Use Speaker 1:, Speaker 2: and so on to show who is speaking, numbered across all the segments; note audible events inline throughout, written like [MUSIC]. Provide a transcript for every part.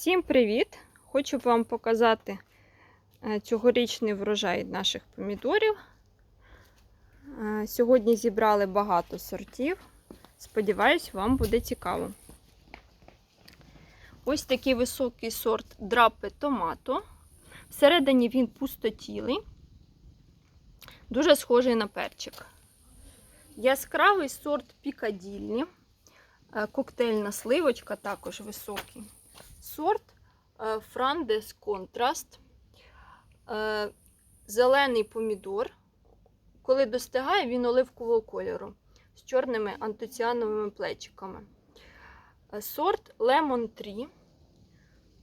Speaker 1: Всім привіт! Хочу вам показати е, цьогорічний врожай наших помідорів. Е, Сьогодні зібрали багато сортів. Сподіваюсь, вам буде цікаво. Ось такий високий сорт драпе томато. Всередині він пустотілий, дуже схожий на перчик. Яскравий сорт пікадільні, Е, коктейльна сливочка також високий. Сорт Франдес Контраст. Е, Зелений помідор. Коли достигає, він оливкового кольору з чорними антоціановими плечиками. Е, Сорт Lemon Tree.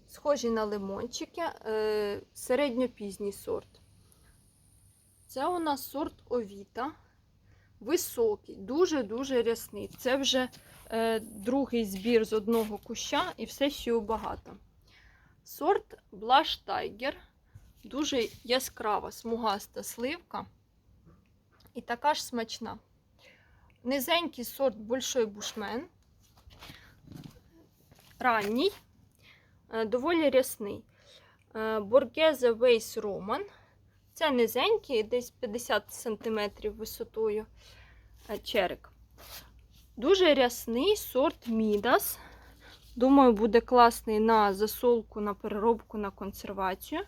Speaker 1: Схожий на лимончики. е, Середньопізній сорт. Це у нас сорт Овіта. Високий, дуже-дуже рясний. Це вже е, другий збір з одного куща і все ще багато. Сорт Blush Tiger. Дуже яскрава, смугаста сливка. І така ж смачна. Низенький сорт Большой Бушмен. Ранній, е, доволі рясний. Боргезе Вейс Роман. Це низенький, десь 50 см висотою е, черик. Дуже рясний сорт Мідас. Думаю, буде класний на засолку, на переробку, на консервацію.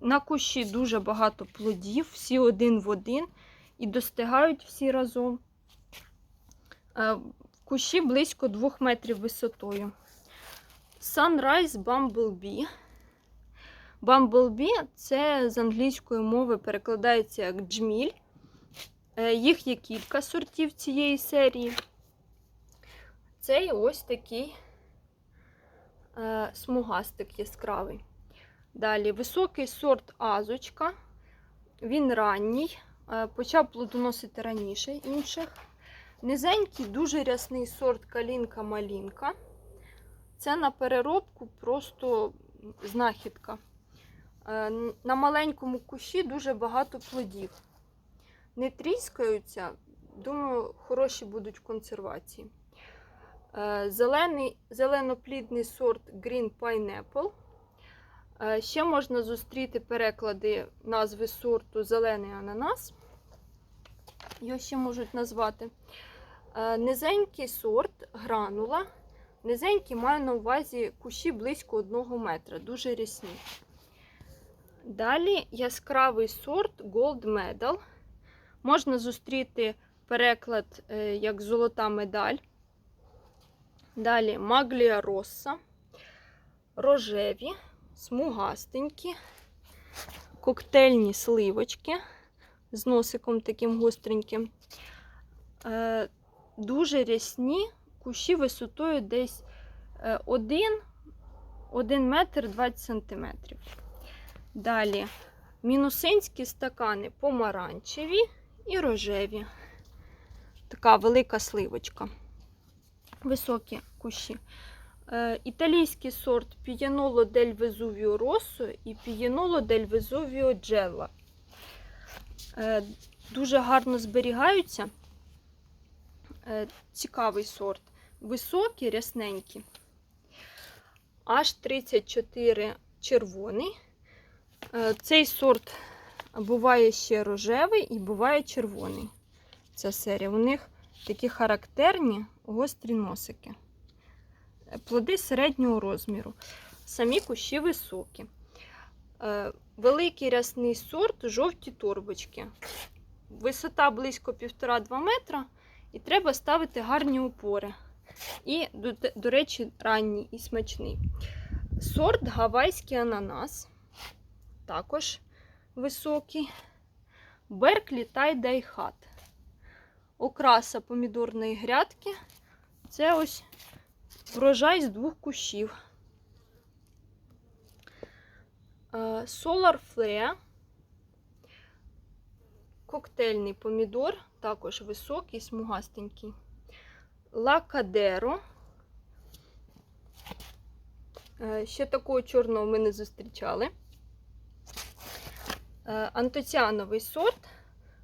Speaker 1: На кущі дуже багато плодів, всі один в один і достигають всі разом. Е, Кущі близько 2 метрів висотою. Sunrise Bumblebee. Bumblebee це з англійської мови перекладається як джміль. Е, Їх є кілька сортів цієї серії. Цей ось такий е, смугастик яскравий. Далі високий сорт азочка. Він ранній, е, почав плодоносити раніше інших. Низенький, дуже рясний сорт калінка-малінка. Це на переробку просто знахідка. Е, На маленькому кущі дуже багато плодів. Не тріскаються, думаю, хороші будуть консервації. Е, Зелений, зеленоплідний сорт Green Pineapple. Е, Ще можна зустріти переклади назви сорту Зелений ананас. Його ще можуть назвати. Низенький сорт гранула. Низенький маю на увазі кущі близько 1 метра, дуже рясні. Далі яскравий сорт Gold Medal. Можна зустріти переклад е, як золота медаль. Далі Маглія Росса, рожеві, смугастенькі, коктейльні сливочки з носиком таким гостреньким. Е, Дуже рясні кущі висотою десь 1, 1 метр 20 сантиметрів. Далі мінусинські стакани помаранчеві і рожеві. Така велика сливочка. Високі кущі. Е, Італійський сорт Піяноло дель Везувіо Россо і Піяноло дель Везувіо Джелла. Дуже гарно зберігаються. Е, Цікавий сорт. Високі, рясненькі. Аж 34 червоний. Е, Цей сорт буває ще рожевий і буває червоний. Ця серія. У них такі характерні гострі носики. Е, Плоди середнього розміру. Самі кущі високі. Е, Великий рясний сорт жовті торбочки. Висота близько 1,5-2 метра. І треба ставити гарні опори. І, до, до речі, ранній і смачний. Сорт гавайський ананас. Також високий. Берклі Тайдай Хат. Окраса помідорної грядки. Це ось врожай з двох кущів. Е, Solar Flare. Коктейльний помідор, також високий, смугастенький. Лакадеро. Ще такого чорного ми не зустрічали. Е, Антоціановий сорт.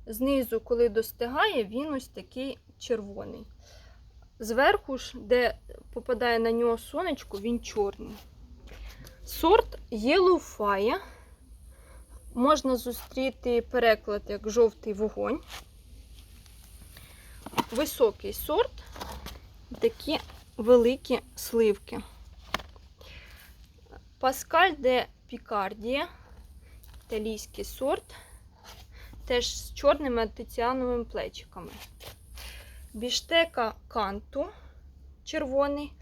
Speaker 1: Знизу, коли достигає, він ось такий червоний. Зверху ж, де попадає на нього сонечко, він чорний. Сорт Yellow Fire. Можна зустріти переклад як жовтий вогонь. Високий сорт, такі великі сливки. Паскаль де Пікардія, італійський сорт, теж з чорними антиціановими плечиками. Біштека канту червоний,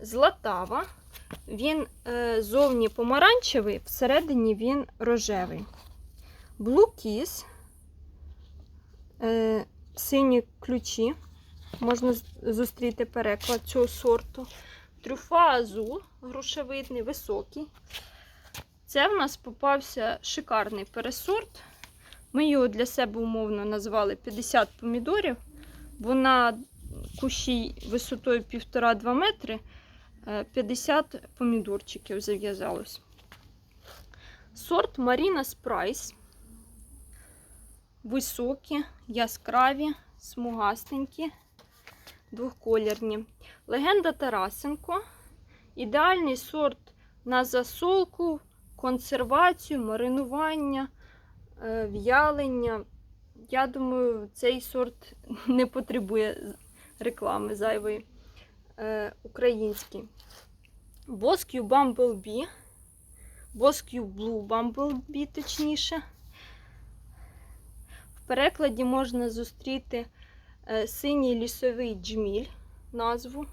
Speaker 1: златава. Він е, зовні помаранчевий, всередині він рожевий. Kiss, е, сині ключі. Можна зустріти переклад цього сорту. Трюфа азул, грушевидний, високий. Це в нас попався шикарний пересорт. Ми його для себе умовно назвали 50 помідорів. Вона кущі висотою 1,5-2 метри. е, 50 помідорчиків зав'язалось. Сорт Marina Спрайс. Високі, яскраві, смугастенькі, двохколірні. Легенда Тарасенко. Ідеальний сорт на засолку, консервацію, маринування, е, в'ялення. Я думаю, цей сорт [LAUGHS] не потребує реклами зайвої. Е, Український. Боск'ю Bumblebee. Боск'ю Blue Bumblebee, точніше. В перекладі можна зустріти е, синій лісовий джміль назву.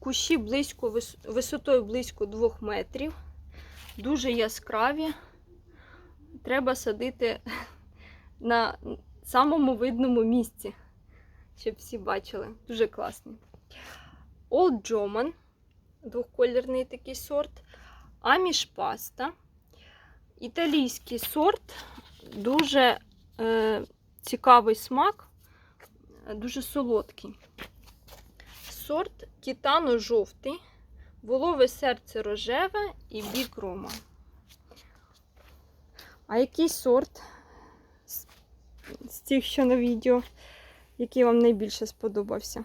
Speaker 1: Кущі близько, висотою близько 2 метрів. Дуже яскраві. Треба садити [LAUGHS] на самому видному місці, щоб всі бачили. Дуже класний. Old Джоман, двохколірний такий сорт. Аміш паста. Італійський сорт, дуже е, цікавий смак, дуже солодкий. Сорт Тітано жовтий, волове серце рожеве і бік рома. А який сорт з тих, що на відео, який вам найбільше сподобався?